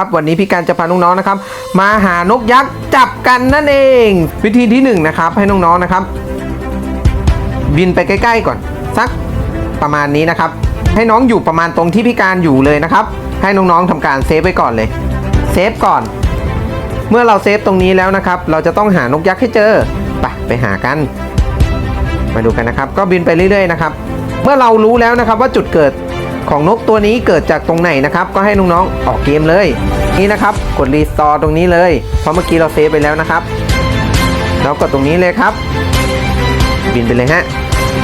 ครับวันนี้พี่การจะพาน้องๆนะครับ มาหานกยักษ์จับกันนั่นเอง วิธีที่หนึ่งนะครับให้น้องๆนะครับ บินไปใกล้ ๆ ก่อน สักประมาณนี้นะครับ ให้น้องอยู่ประมาณตรงที่พี่การอยู่เลยนะครับ ให้น้องๆทำการเซฟไว้ก่อนเลยเซฟก่อน เมื่อเราเซฟตรงนี้แล้วนะครับ เราจะต้องหานกยักษ์ให้เจอไปไปหากัน มาดูกันนะครับ ก็บินไปเรื่อยๆนะครับ เมื่อเรารู้แล้วนะครับว่าจุดเกิด ของนกตัวนี้เกิดจากตรงไหนนะครับ ก็ให้น้องๆออกเกมเลย นี่นะครับ กดรีสตอร์ตรงนี้เลย เพราะเมื่อกี้เราเซฟไปแล้วนะครับแล้วกดตรงนี้เลยครับ บินไปเลยฮะ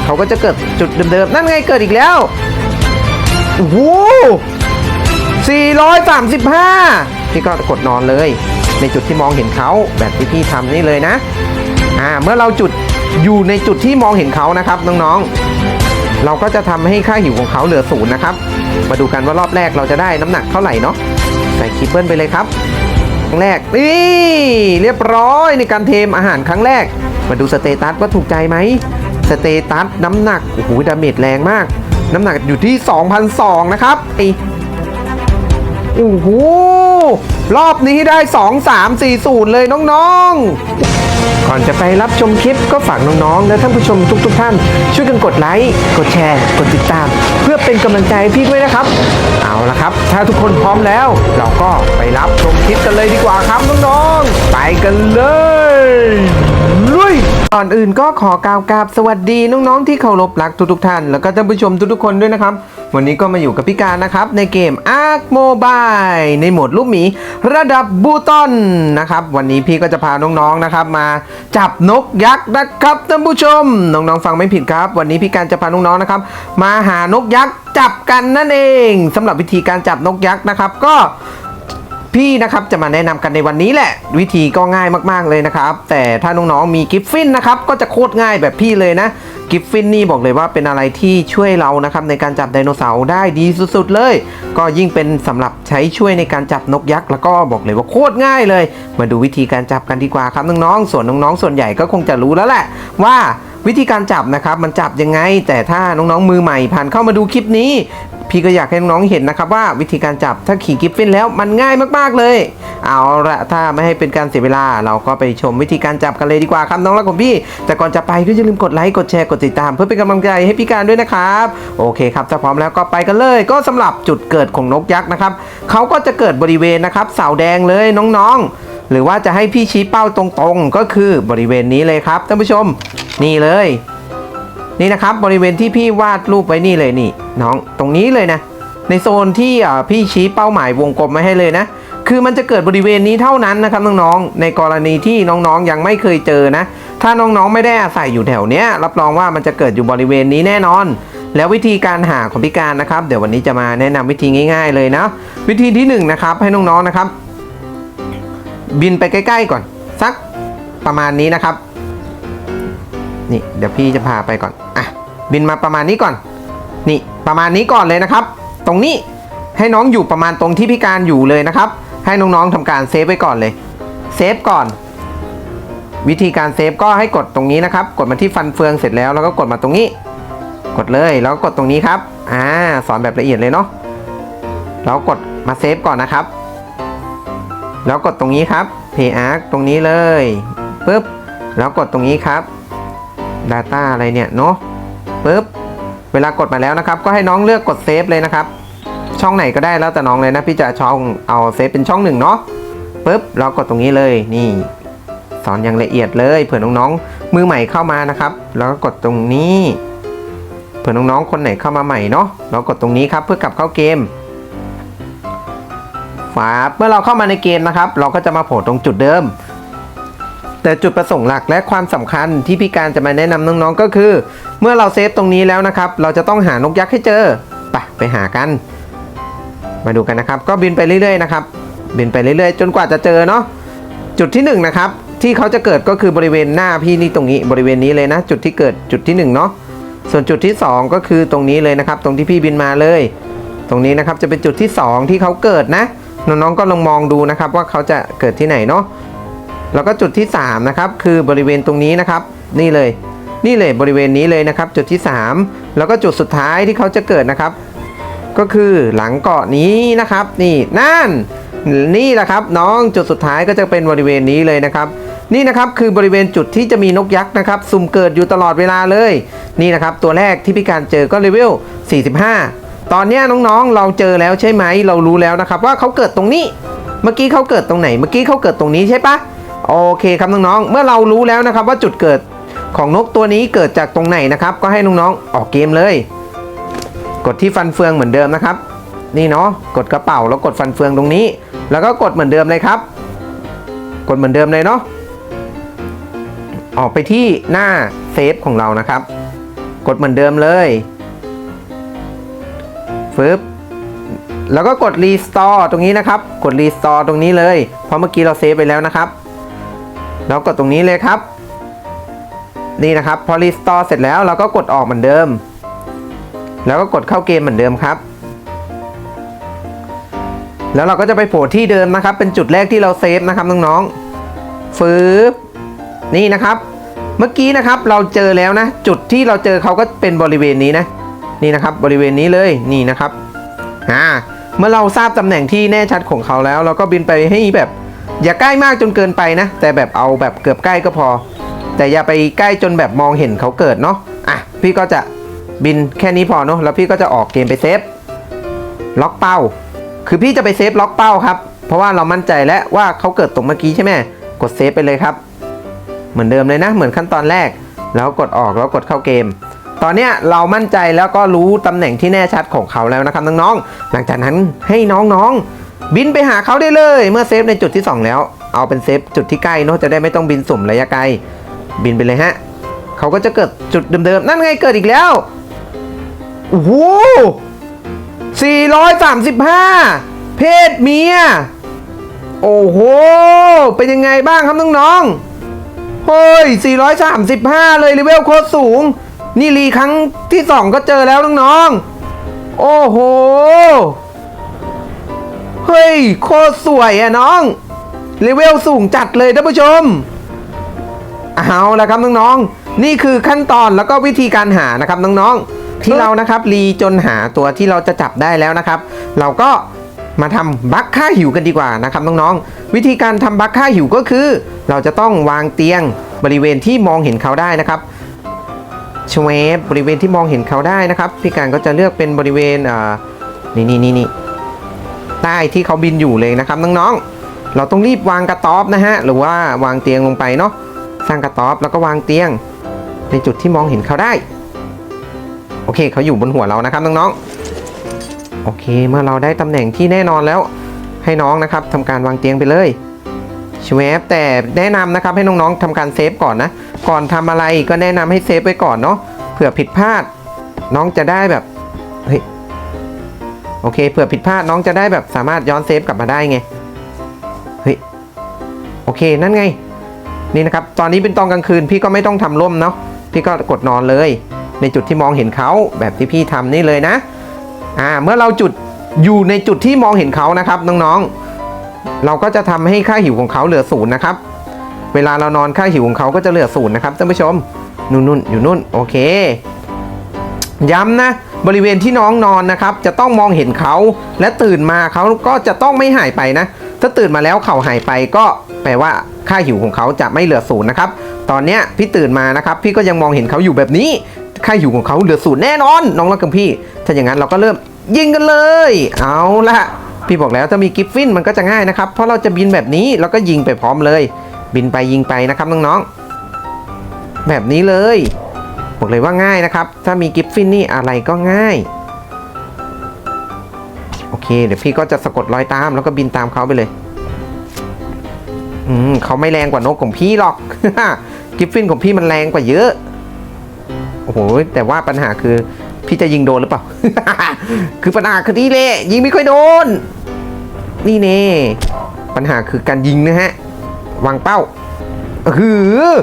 เขาก็จะเกิดจุดเดิมๆ นั่นไงเกิดอีกแล้วโอ้โห435พี่ก็กดนอนเลย ในจุดที่มองเห็นเขาแบบที่พี่ทำนี่เลยนะอ่าเมื่อเราจุดอยู่ในจุดที่มองเห็นเขานะครับน้องๆ เราก็จะทำให้ค่าหิวของเขาเหลือศูนย์นะครับ มาดูกันว่ารอบแรกเราจะได้น้ำหนักเท่าไหร่เนาะใส่คีเปิลไปเลยครับครั้งแรกนี่เรียบร้อยในการเทมอาหารครั้งแรก มาดูสเตตัสว่าถูกใจไหมสเตตัสน้ำหนักโอ้โหดาเมจแรงมาก น้ำหนักอยู่ที่ 2,002นะครับไอ โอ้โหรอบนี้ได้ 2 3 4 0 เลยน้องๆ ก่อนจะไปรับชมคลิปก็ฝากน้องๆ และท่านผู้ชมทุก ๆ ท่าน ช่วยกันกดไลค์กดแชร์ กดติดตาม เพื่อเป็นกำลังใจให้พี่ด้วยนะครับ เอาละครับ ถ้าทุกคนพร้อมแล้ว เราก็ไปรับชมคลิปกันเลยดีกว่าครับน้องๆ ไปกันเลย ลุยก่อนอื่นก็ขอกล่าวกราบสวัสดีน้องๆที่เคารพรักทุกๆท่าน แล้วก็ท่านผู้ชมทุกๆคนด้วยนะครับ วันนี้ก็มาอยู่กับพี่การนะครับ ในเกม Ark Mobile ในโหมดลูกหมีระดับบูตอนนะครับ วันนี้พี่ก็จะพาน้องๆนะครับ มาจับนกยักษ์นะครับท่านผู้ชมน้องๆฟังไม่ผิดครับ วันนี้พี่การจะพาน้องๆนะครับ มาหานกยักษ์จับกันนั่นเองสำหรับวิธีการจับนกยักษ์นะครับ ก็ พี่นะครับจะมาแนะนำกันในวันนี้แหละ วิธีก็ง่ายมากๆเลยนะครับ แต่ถ้าน้องๆมีกิฟฟินนะครับก็จะโคตรง่ายแบบพี่เลยนะกิฟฟินนี่บอกเลยว่าเป็นอะไรที่ช่วยเรานะครับในการจับไดโนเสาร์ได้ดีสุดๆเลย ก็ยิ่งเป็นสำหรับใช้ช่วยในการจับนกยักษ์แล้วก็บอกเลยว่าโคตรง่ายเลย มาดูวิธีการจับกันดีกว่าครับน้องๆส่วนน้องๆส่วนใหญ่ก็คงจะรู้แล้วแหละ ว่าวิธีการจับนะครับมันจับยังไง แต่ถ้าน้องๆมือใหม่ผ่านเข้ามาดูคลิปนี้ พี่ก็อยากให้น้องๆเห็นนะครับว่าวิธีการจับถ้าขี่กิฟฟินแล้วมันง่ายมากๆเลย เอาละถ้าไม่ให้เป็นการเสียเวลา เราก็ไปชมวิธีการจับกันเลยดีกว่าครับน้องรักของพี่ แต่ก่อนจะไปก็อย่าลืมกดไลค์กดแชร์กดติดตาม เพื่อเป็นกำลังใจให้พี่การด้วยนะครับโอเคครับถ้าพร้อมแล้วก็ไปกันเลย ก็สำหรับจุดเกิดของนกยักษ์นะครับเขาก็จะเกิดบริเวณนะครับเสาแดงเลยน้องๆ หรือว่าจะให้พี่ชี้เป้าตรงๆ ก็คือบริเวณนี้เลยครับท่านผู้ชม นี่เลย นี่นะครับบริเวณที่พี่วาดรูปไว้นี่เลยนี่ น้องตรงนี้เลยนะ ในโซนที่พี่ชี้เป้าหมายวงกลมไว้ให้เลยนะ คือมันจะเกิดบริเวณนี้เท่านั้นนะครับน้องๆในกรณีที่น้องๆยังไม่เคยเจอนะ ถ้าน้องๆไม่ได้อาศัยอยู่แถวเนี้ยรับรองว่ามันจะเกิดอยู่บริเวณนี้แน่นอน แล้ววิธีการหาของพี่การนะครับ เดี๋ยววันนี้จะมาแนะนำวิธีง่าย ๆ เลยนะวิธีที่หนึ่งนะครับให้น้องๆนะครับ บินไปใกล้ ๆ ก่อน สักประมาณนี้นะครับ นี่เดี๋ยวพี่จะพาไปก่อน อะ บินมาประมาณนี้ก่อน นี่ประมาณนี้ก่อนเลยนะครับ ตรงนี้ให้น้องอยู่ประมาณตรงที่พี่การอยู่เลยนะครับ ให้น้องๆทำการเซฟไว้ก่อนเลย เซฟก่อน วิธีการเซฟก็ให้กดตรงนี้นะครับ กดมาที่ฟันเฟืองเสร็จแล้วแล้วก็กดมาตรงนี้ กดเลยแล้วก็กดตรงนี้ครับ อ่า สอนแบบละเอียดเลยเนาะ แล้วกดมาเซฟก่อนนะครับ แล้วกดตรงนี้ครับ p a r ตรงนี้เลยปึ๊บ แล้วกดตรงนี้ครับ Data อะไรเนี่ยเนาะปึ๊บเวลากดมาแล้วนะครับ ก็ให้น้องเลือกกดเซฟเลยนะครับ ช่องไหนก็ได้แล้วแต่น้องเลยนะ พี่จะช่องเอาเซฟเป็นช่องหนึ่งเนาะปึ๊บเรากดตรงนี้เลยนี่สอนอย่างละเอียดเลยเผื่อน้องๆ มือใหม่เข้ามานะครับ แล้วก็กดตรงนี้ เผื่อน้องๆคนไหนเข้ามาใหม่เนาะเรากดตรงนี้ครับเพื่อกลับเข้าเกมฝาเมื่อเราเข้ามาในเกมนะครับ เราก็จะมาโผล่ตรงจุดเดิม แต่จุดประสงค์หลักและความสำคัญที่พี่การจะมาแนะนำน้องๆก็คือ เมื่อเราเซฟตรงนี้แล้วนะครับ เราจะต้องหานกยักษ์ให้เจอไปไปหากัน มาดูกันนะครับ ก็บินไปเรื่อยๆนะครับบินไปเรื่อยๆ จนกว่าจะเจอเนาะจุดที่หนึ่งนะครับที่เขาจะเกิดก็คือบริเวณหน้าพี่นี่ตรงนี้บริเวณนี้เลยนะ จุดที่เกิดจุดที่หนึ่งเนาะส่วนจุดที่สองก็คือตรงนี้เลยนะครับ ตรงที่พี่บินมาเลย ตรงนี้นะครับจะเป็นจุดที่สองที่เขาเกิดนะน้องๆก็ลองมองดูนะครับว่าเขาจะเกิดที่ไหนเนาะ แล้วก็จุดที่ 3 นะครับ คือบริเวณตรงนี้นะครับ นี่เลย นี่เลยบริเวณนี้เลยนะครับ จุดที่ 3 แล้วก็จุดสุดท้ายที่เขาจะเกิดนะครับ ก็คือหลังเกาะนี้นะครับ นี่นั่น นี่แหละครับ น้องจุดสุดท้ายก็จะเป็นบริเวณนี้เลยนะครับ นี่นะครับคือบริเวณจุดที่จะมีนกยักษ์นะครับสุ่มเกิดอยู่ตลอดเวลาเลย นี่นะครับ ตัวแรกที่พี่การเจอก็เลเวล45 ตอนนี้น้องๆ เราเจอแล้วใช่ไหมเรารู้แล้วนะครับ ว่าเขาเกิดตรงนี้ เมื่อกี้เขาเกิดตรงไหน เมื่อกี้เขาเกิดตรงนี้ใช่ปะ โอเคครับน้องๆ เมื่อเรารู้แล้วนะครับว่าจุดเกิดของนกตัวนี้เกิดจากตรงไหนนะครับ ก็ให้น้องๆออกเกมเลย กดที่ฟันเฟืองเหมือนเดิมนะครับ นี่เนาะกดกระเป๋าแล้วกดฟันเฟืองตรงนี้ แล้วก็กดเหมือนเดิมเลยครับ กดเหมือนเดิมเลยเนาะออกไปที่หน้าเซฟของเรานะครับ กดเหมือนเดิมเลยฟึบแล้วก็กดรีสตอร์ตรงนี้นะครับ กดรีสตอร์ตรงนี้เลย เพราะเมื่อกี้เราเซฟไปแล้วนะครับ แล้วกดตรงนี้เลยครับ นี่นะครับพอรีสตอร์เสร็จแล้วเราก็กดออกเหมือนเดิม แล้วก็กดเข้าเกมเหมือนเดิมครับ แล้วเราก็จะไปโผล่ที่เดิมนะครับ เป็นจุดแรกที่เราเซฟนะครับน้องๆฟืบนี่นะครับ เมื่อกี้นะครับเราเจอแล้วนะ จุดที่เราเจอเขาก็เป็นบริเวณนี้นะ นี่นะครับบริเวณนี้เลยนี่นะครับอ่าเมื่อเราทราบตำแหน่งที่แน่ชัดของเขาแล้ว เราก็บินไปให้แบบ อย่าใกล้มากจนเกินไปนะ แต่แบบเอาแบบเกือบใกล้ก็พอ แต่อย่าไปใกล้จนแบบมองเห็นเขาเกิดเนาะอะพี่ก็จะบินแค่นี้พอเนาะแล้วพี่ก็จะออกเกมไปเซฟล็อกเป้า คือพี่จะไปเซฟล็อกเป้าครับ เพราะว่าเรามั่นใจแล้วว่าเขาเกิดตรงเมื่อกี้ใช่ไหมกดเซฟไปเลยครับ เหมือนเดิมเลยนะ เหมือนขั้นตอนแรก แล้วกดออกแล้วกดเข้าเกม ตอนนี้เรามั่นใจแล้วก็รู้ตำแหน่งที่แน่ชัดของเขาแล้วนะครับน้องๆหลังจากนั้นให้น้องๆ บินไปหาเขาได้เลยเมื่อเซฟในจุดที่ 2 แล้ว เอาเป็นเซฟจุดที่ใกล้เนาะจะได้ไม่ต้องบินสุ่มระยะไกล บินไปเลยฮะเขาก็จะเกิดจุดเดิมๆ นั่นไงเกิดอีกแล้วโอ้โห435 เพศเมีย โอ้โห เป็นยังไงบ้างครับน้องๆ เฮ้ย 435 เลยเลเวลโคตรสูง นี่รีครั้งที่ 2 ก็เจอแล้วน้องๆ โอ้โห เฮ้ย โคตรสวยอะน้องเลเวลสูงจัดเลยท่านผู้ชม เอาละครับน้องๆ นี่คือขั้นตอนแล้วก็วิธีการหานะครับน้องๆ ที่เรานะครับรีจนหาตัวที่เราจะจับได้แล้วนะครับ เราก็มาทำบัคค่าหิวกันดีกว่านะครับน้องๆ วิธีการทำบัคค่าหิวก็คือ เราจะต้องวางเตียงบริเวณที่มองเห็นเขาได้นะครับชเวบบริเวณที่มองเห็นเขาได้นะครับ พี่การก็จะเลือกเป็นบริเวณอ่านี่นี่นี่นี่ ใต้ที่เขาบินอยู่เลยนะครับน้องๆ เราต้องรีบวางกระต๊อบนะฮะหรือว่าวางเตียงลงไปเนาะสร้างกระต๊อบแล้วก็วางเตียง ในจุดที่มองเห็นเขาได้ โอเคเขาอยู่บนหัวเรานะครับน้องๆโอเคเมื่อเราได้ตำแหน่งที่แน่นอนแล้วให้น้องนะครับทำการวางเตียงไปเลยชวบแต่แนะนำนะครับให้น้องๆทำการเซฟก่อนนะ ก่อนทำอะไรก็แนะนำให้เซฟไว้ก่อนเนาะเผื่อผิดพลาด น้องจะได้แบบเฮ้ย โอเคเผื่อผิดพลาดน้องจะได้แบบสามารถย้อนเซฟกลับมาได้ไงเฮ้ยโอเคนั่นไง นี่นะครับ ตอนนี้เป็นตอนกลางคืนพี่ก็ไม่ต้องทำร่มเนาะพี่ก็กดนอนเลย ในจุดที่มองเห็นเขาแบบที่พี่ทำนี่เลยนะอ่าเมื่อเราจุดอยู่ในจุดที่มองเห็นเขานะครับน้องๆ เราก็จะทำให้ค่าหิวของเขาเหลือศูนย์นะครับ เวลาเรานอนค่าหิวของเขาก็จะเหลือศูนย์นะครับท่านผู้ชมนู่นนู่นอยู่นู่นโอเค ย้ำนะ บริเวณที่น้องนอนนะครับ จะต้องมองเห็นเขา และตื่นมาเขาก็จะต้องไม่หายไปนะ ถ้าตื่นมาแล้วเขาหายไปก็แปลว่าค่าหิวของเขาจะไม่เหลือศูนย์นะครับ ตอนนี้พี่ตื่นมานะครับ พี่ก็ยังมองเห็นเขาอยู่แบบนี้ ค่าหิวของเขาเหลือศูนย์แน่นอน น้องรักกับพี่ ถ้าอย่างนั้นเราก็เริ่มยิงกันเลย เอาละพี่บอกแล้วถ้ามีกิฟฟินมันก็จะง่ายนะครับ เพราะเราจะบินแบบนี้เราก็ยิงไปพร้อมเลย บินไปยิงไปนะครับน้องๆแบบนี้เลย บอกเลยว่าง่ายนะครับ ถ้ามีกิฟฟินนี่อะไรก็ง่าย โอเค เดี๋ยวพี่ก็จะสะกดรอยตามแล้วก็บินตามเขาไปเลย อืมเขาไม่แรงกว่านกของพี่หรอก กิฟฟินของพี่มันแรงกว่าเยอะ โอ้โห แต่ว่าปัญหาคือ พี่จะยิงโดนหรือเปล่า คือปัญหาคือนี่แหละยิงไม่ค่อยโดน นี่เน่ปัญหาคือการยิงนะฮะ วางเป้าเออ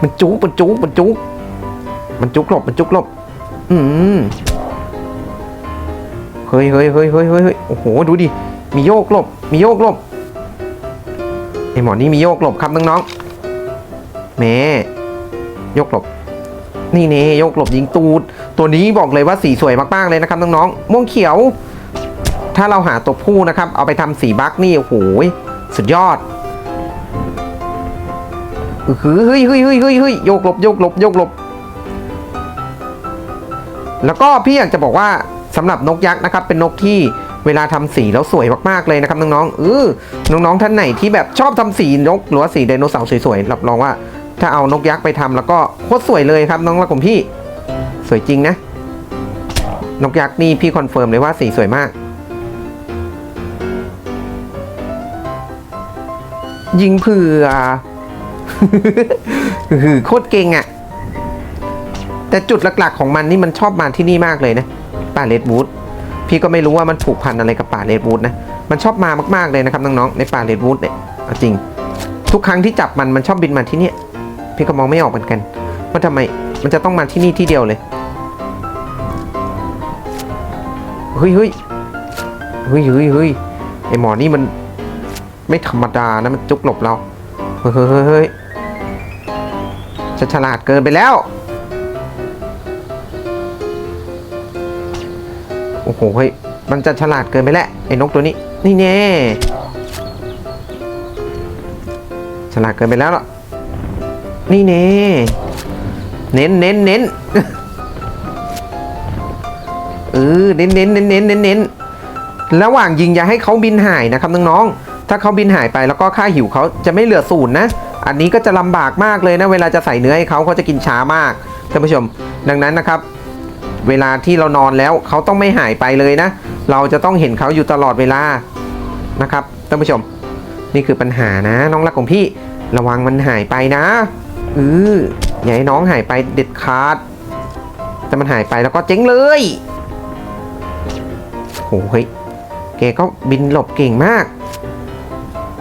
มันจุกมันจุกมันจุก มันจุกหลบมันจุกหลบ อืมเฮ้ยเฮ้ยเฮ้ยเฮ้ยเฮ้ยโอ้โห ดูดิ มีโยกหลบ มีโยกหลบไอหมอนี่มีโยกหลบครับน้องๆแหม่โยกหลบ นี่เน่โยกหลบยิงตูด ตัวนี้บอกเลยว่าสีสวยมากๆเลยนะครับน้องๆ ม่วงเขียว ถ้าเราหาตัวผู้นะครับ เอาไปทำสีบัคนี่โอ้โหสุดยอดอือหือเฮ้ยเฮ้ยเฮ้ยเฮ้ยเฮ้ยโยกหลบโยกหลบโยกหลบ แล้วก็พี่อยากจะบอกว่าสำหรับนกยักษ์นะครับเป็นนกที่เวลาทำสีแล้วสวยมากๆเลยนะครับน้องๆเออน้องๆท่านไหนที่แบบชอบทำสีนกหรือว่าสีไดโนเสาร์สวยๆรับรองว่า ถ้าเอานกยักษ์ไปทำแล้วก็โคตรสวยเลยครับน้องรักของพี่สวยจริงนะ นกยักษ์นี่พี่คอนเฟิร์มเลยว่าสีสวยมาก ยิงเผื่อคือโคตรเก่งอะ่ะ แต่จุดหลักๆของมันนี่มันชอบมาที่นี่มากเลยนะป่าเลดวูดพี่ก็ไม่รู้ว่ามันผูกพันอะไรกับป่าเลดวูดนะมันชอบมามากๆเลยนะครับน้องๆในป่าเลดวูดเนี่ยจริง ทุกครั้งที่จับมันมันชอบบินมาที่นี่พี่ก็มองไม่ออกเหมือนกันว่าทำไมมันจะต้องมาที่นี่ที่เดียวเลยเฮ้ยเฮ้ยเฮ้ยเฮ้ยเฮ้ยไอหมอนี่มันไม่ธรรมดานะมันจุกหลบเราเฮ้ยเฮ้ยเฮ้ยเฮ้ยจะฉลาดเกินไปแล้ว โอ้โหเฮ้ยมันจะฉลาดเกินไปแล้วไอ้นกตัวนี้ นี่แน่ฉลาดเกินไปแล้วละนี่แน่เน้นเน้นเน้นเออเน้นเน้นเน้นเน้นเน้นเน้นระหว่างยิงอย่าให้เขาบินหายนะครับน้องๆถ้าเขาบินหายไปแล้วก็ค่าหิวเขาจะไม่เหลือศูนย์นะ อันนี้ก็จะลำบากมากเลยนะ เวลาจะใส่เนื้อให้เขาเขาจะกินช้ามากท่านผู้ชม ดังนั้นนะครับ เวลาที่เรานอนแล้วเขาต้องไม่หายไปเลยนะ เราจะต้องเห็นเขาอยู่ตลอดเวลานะครับท่านผู้ชม นี่คือปัญหานะ น้องรักของพี่ระวังมันหายไปนะเอออย่าให้น้องหายไปเด็ดขาด แต่มันหายไปแล้วก็เจ๊งเลยโอ้โหเฮ้ยแกก็บินหลบเก่งมาก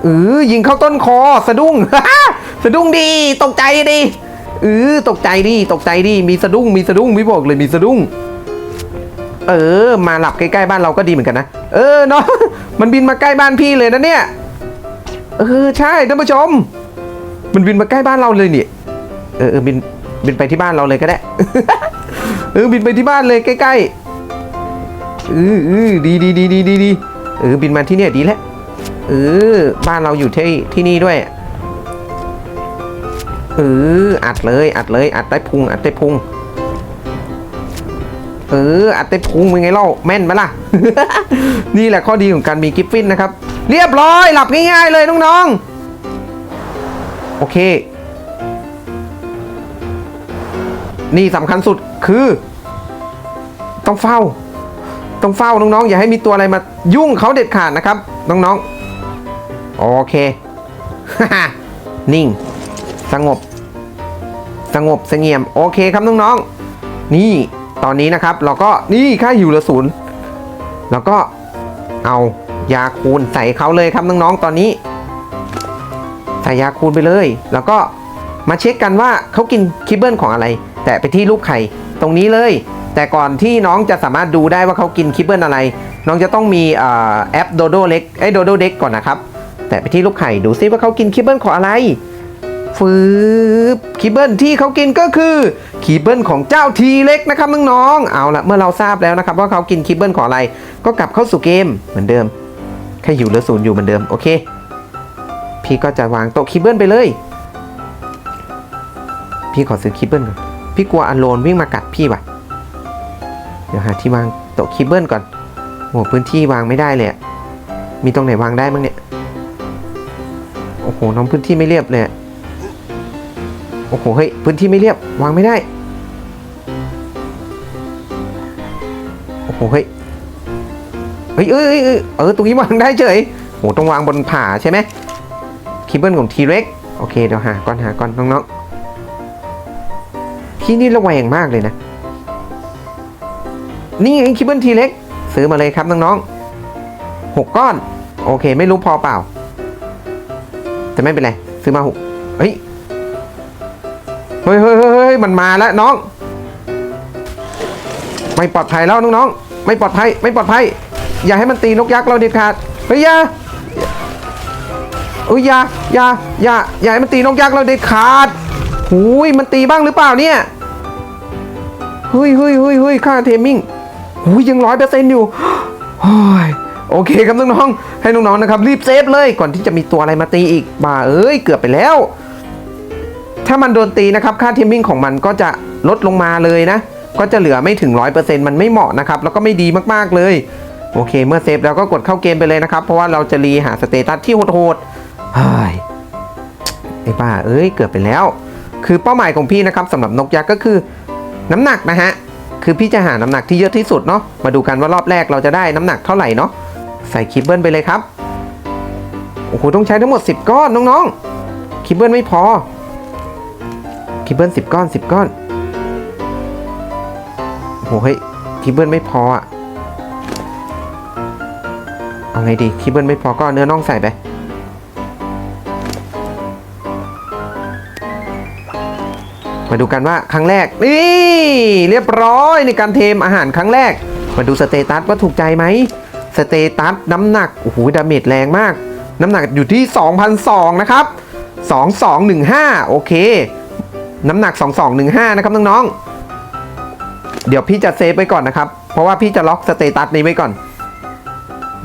เออยิงเข้าต้นคอสะดุ้งสะดุ้งดีตกใจดิ เออตกใจดิตกใจดิมีสะดุ้งมีสะดุ้งพี่บอกเลยมีสะดุ้ง เออ มาหลับใกล้ๆบ้านเราก็ดีเหมือนกันนะเออเนาะมันบินมาใกล้บ้านพี่เลยนะเนี่ยเออใช่ท่านผู้ชม มันบินมาใกล้บ้านเราเลยเนี่ยเออเออบินบินไปที่บ้านเราเลยก็ได้เออบินไปที่บ้านเลยใกล้ๆเออเออดีดีดีดีดีดีเออบินมาที่เนี่ยดีแล้วเออบ้านเราอยู่ที่ที่นี่ด้วย เอออัดเลยอัดเลยอัดได้พุงอัดได้พุงเอออัดได้พุงเป็นไงเล่าแม่นไหมล่ะ นี่แหละข้อดีของการมีกิฟฟินนะครับ เรียบร้อยหลับง่ายๆเลยน้องๆ โอเค นี่สำคัญสุดคือ ต้องเฝ้า ต้องเฝ้าน้องๆ อย่าให้มีตัวอะไรมายุ่งเขาเด็ดขาดนะครับ น้องๆ โอเค นิ่ง สงบ สงบเสงี่ยม โอเคครับน้องๆ นี่ตอนนี้นะครับเราก็นี่ค่าหิวเหลือศูนย์แล้วก็เอายาคูณใส่เขาเลยครับน้องๆ ตอนนี้ ใส่ยาคูณไปเลย แล้วก็มาเช็คกันว่าเขากินคิบเบิลของอะไร แตะไปที่รูปไข่ตรงนี้เลย แต่ก่อนที่น้องจะสามารถดูได้ว่าเขากินคิบเบิลอะไร น้องจะต้องมีอแอปโดโดเล็กไอ้โดโดเด็กก่อนนะครับ แตะไปที่รูปไข่ดูซิว่าเขากินคิบเบิลของอะไร ฟืบคีเบิลที่เขากินก็คือคีเบิลของเจ้าทีเล็กนะครับน้องๆเอาละเมื่อเราทราบแล้วนะครับว่าเขากินคีเบิลของอะไร ก็กลับเข้าสู่เกมเหมือนเดิมแค่อยู่เหลือศูนย์อยู่เหมือนเดิมโอเค พี่ก็จะวางโต๊ะคีเบิลไปเลย พี่ขอซื้อคีเบิลก่อนพี่กลัวอันโลนวิ่งมากัดพี่ว่ะเดี๋ยวหาที่วางโต๊ะคีเบิลก่อนโอ้พื้นที่วางไม่ได้เลยมีตรงไหนวางได้บ้างเนี่ยโอ้โหน้องพื้นที่ไม่เรียบเลย โอ้โห เฮ้ย พื้นที่ไม่เรียบ วางไม่ได้ โอ้โห เฮ้ย เฮ้ยเอ้ยเอ้ยเอ้ยเอตรงนี้วางได้เฉยโหต้องวางบนผาใช่ไหมคิเบิลของทีเร็กโอเค เดี๋ยวหาก่อนหาก่อนน้องๆพี่นี่ระแวงมากเลยนะ นี่ไงคิเบิลทีเล็กซื้อมาเลยครับน้องๆหกก้อน โอเค ไม่รู้พอเปล่า แต่ไม่เป็นไร ซื้อมาหกเฮ้ย ฮ้ยเฮ้ยเฮ้ยเฮ้ยมันมาแล้วน้อง ไม่ปลอดภัยแล้วน้องๆไม่ปลอดภัยไม่ปลอดภัย อย่าให้มันตีนกยักษ์เราเด็ดขาดเฮ้ยอย่าเอ้ยอย่าอย่าอย่าอย่าให้มันตีนกยักษ์เราเด็ดขาดหูยมันตีบ้างหรือเปล่าเนี่ยเฮ้ยเฮ้ยเฮ้ยเฮ้ยค่าเทมมิ่งหูยยังร้อยเปอร์เซ็นต์อยู่โอ้ยโอเคครับน้องๆให้น้องๆนะครับรีบเซฟเลยก่อนที่จะมีตัวอะไรมาตีอีกบ้าเอ้ยเกือบไปแล้ว ถ้ามันโดนตีนะครับค่าเทมมิ่งของมันก็จะลดลงมาเลยนะ ก็จะเหลือไม่ถึง 100%มันไม่เหมาะนะครับแล้วก็ไม่ดีมากๆเลยโอเค เมื่อเซฟแล้วก็กดเข้าเกมไปเลยนะครับ เพราะว่าเราจะรีหาสเตตัสที่โหดๆเฮ้ยไอ้บ้าเอ้ยเกือบไปแล้ว คือเป้าหมายของพี่นะครับสำหรับนกยักษ์ก็คือ น้ำหนักนะฮะคือพี่จะหาน้ำหนักที่เยอะที่สุดเนาะมาดูกันว่ารอบแรกเราจะได้น้ำหนักเท่าไหร่เนาะใส่คิปเบิลไปเลยครับโอ้โหต้องใช้ทั้งหมด 10 ก้อนน้องๆคิปเบิลไม่พอ คิปเบิล10ก้อน10ก้อนโอ้โหเฮ้ยคิปเบิลไม่พออะเอาไงดีคิปเบิลไม่พอก็เอาเนื้อน่องใส่ไปมาดูกันว่าครั้งแรกนี่เรียบร้อยในการเทมอาหารครั้งแรก มาดูสเตตัสว่าถูกใจไหมสเตตัสน้ำหนักโอ้โหดาเมจแรงมาก น้ำหนักอยู่ที่ 2,002นะครับ 2215 โอเค น้ำหนัก 2215 นะครับน้องๆ เดี๋ยวพี่จะเซฟไว้ก่อนนะครับ เพราะว่าพี่จะล็อกสเตตัสนี้ไว้ก่อน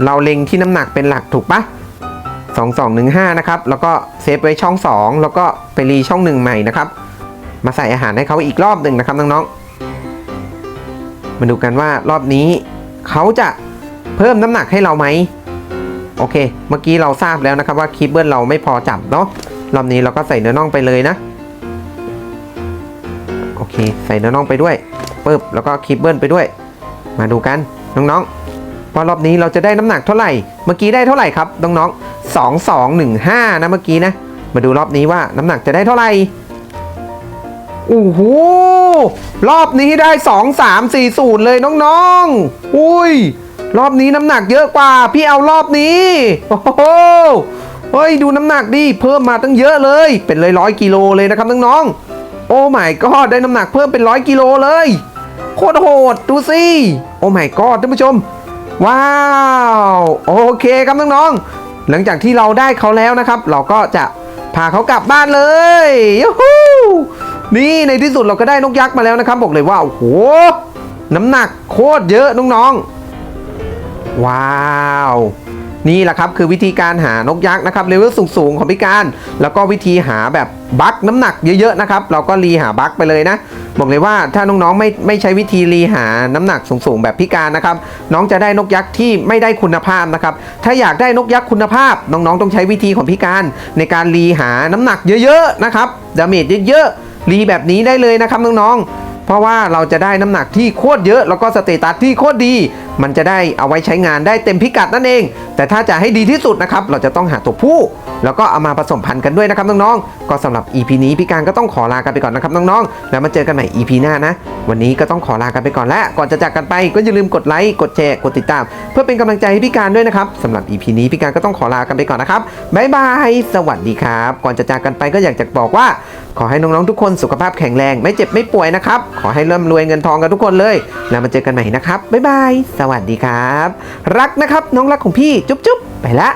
เราเล็งที่น้ำหนักเป็นหลักถูกปะ2215 นะครับ แล้วก็เซฟไว้ช่อง 2 แล้วก็ไปรีช่อง 1 ใหม่นะครับ มาใส่อาหารให้เขาอีกรอบหนึ่งนะครับน้องๆ มาดูกันว่ารอบนี้เขาจะเพิ่มน้ำหนักให้เราไหมโอเค เมื่อกี้เราทราบแล้วนะครับว่าคีเบิลเราไม่พอจับเนาะรอบนี้เราก็ใส่เนื้อน่องไปเลยนะ เค ใส่น้อน่องไปด้วยปึ๊บแล้วก็คีบเบิลไปด้วย มาดูกันน้องๆว่ารอบนี้เราจะได้น้ำหนักเท่าไหร่ เมื่อกี้ได้เท่าไหร่ครับน้องๆสองสองหนึ่งห้านะเมื่อกี้นะ มาดูรอบนี้ว่าน้ำหนักจะได้เท่าไหร่โอ้โหรอบนี้ได้ 2 3 4 0 เลยน้องๆ อุ้ย รอบนี้น้ำหนักเยอะกว่า พี่เอารอบนี้ โอ้โหเฮ้ย ดูน้ำหนักดิ เพิ่มมาตั้งเยอะเลย เป็นเลยร้อยกิโลเลยนะครับน้องๆ อ้ my god ได้น้ำหนักเพิ่มเป็นร้อยกิโลเลย โคตรโหดดูสิโอ้ my god ท่านผู้ชม ว้าว โอเคครับน้องๆหลังจากที่เราได้เขาแล้วนะครับ เราก็จะพาเขากลับบ้านเลยยูฮูนี่ในที่สุดเราก็ได้นกยักษ์มาแล้วนะครับ บอกเลยว่าโอ้โหน้ำหนักโคตรเยอะน้องๆว้าว นี่แหละครับคือวิธีการหานกยักษ์นะครับเลเวลสูงๆของพิการ แล้วก็วิธีหาแบบบั๊กน้ำหนักเยอะๆนะครับเราก็รีหาบั๊กไปเลยนะ บอกเลยว่าถ้าน้องๆไม่ไม่ใช้วิธีรีหาน้ำหนักสูงๆแบบพิการนะครับน้องจะได้นกยักษ์ที่ไม่ได้คุณภาพนะครับถ้าอยากได้นกยักษ์คุณภาพ น้องๆ ต้องใช้วิธีของพิการ ในการรีหาน้ำหนักเยอะๆนะครับดาเมจเยอะๆรีแบบนี้ได้เลยนะครับน้องๆเพราะว่าเราจะได้น้ำหนักที่โคตรเยอะ แล้วก็สเตตัสที่โคตรดีมันจะได้เอาไว้ใช้งานได้เต็มพิกัดนั่นเอง แต่ถ้าจะให้ดีที่สุดนะครับ เราจะต้องหาตัวผู้ แล้วก็เอามาผสมพันธุ์กันด้วยนะครับน้องๆ ก็สำหรับ EP นี้พี่การก็ต้องขอลากันไปก่อนนะครับน้องๆ แล้วมาเจอกันใหม่ EP หน้านะ วันนี้ก็ต้องขอลากันไปก่อนแล้วก่อนจะจากกันไปก็อย่าลืมกดไลค์ กดแชร์ กดติดตาม เพื่อเป็นกำลังใจให้พี่การด้วยนะครับสำหรับ EP นี้พี่การก็ต้องขอลากันไปก่อนนะครับบ๊ายบาย สวัสดีครับ ก่อนจะจากกันไปก็อยากจะบอกว่า ขอให้น้องๆทุกคนสุขภาพแข็งแรง ไม่เจ็บไม่ป่วยนะครับ ขอให้ร่ำรวยเงินทองกันทุกคนเลย แล้วมาเจอกันใหม่นะครับบ๊ายบายสวัสดีครับ รักนะครับน้องรักของพี่จุ๊บจุ๊บไปละ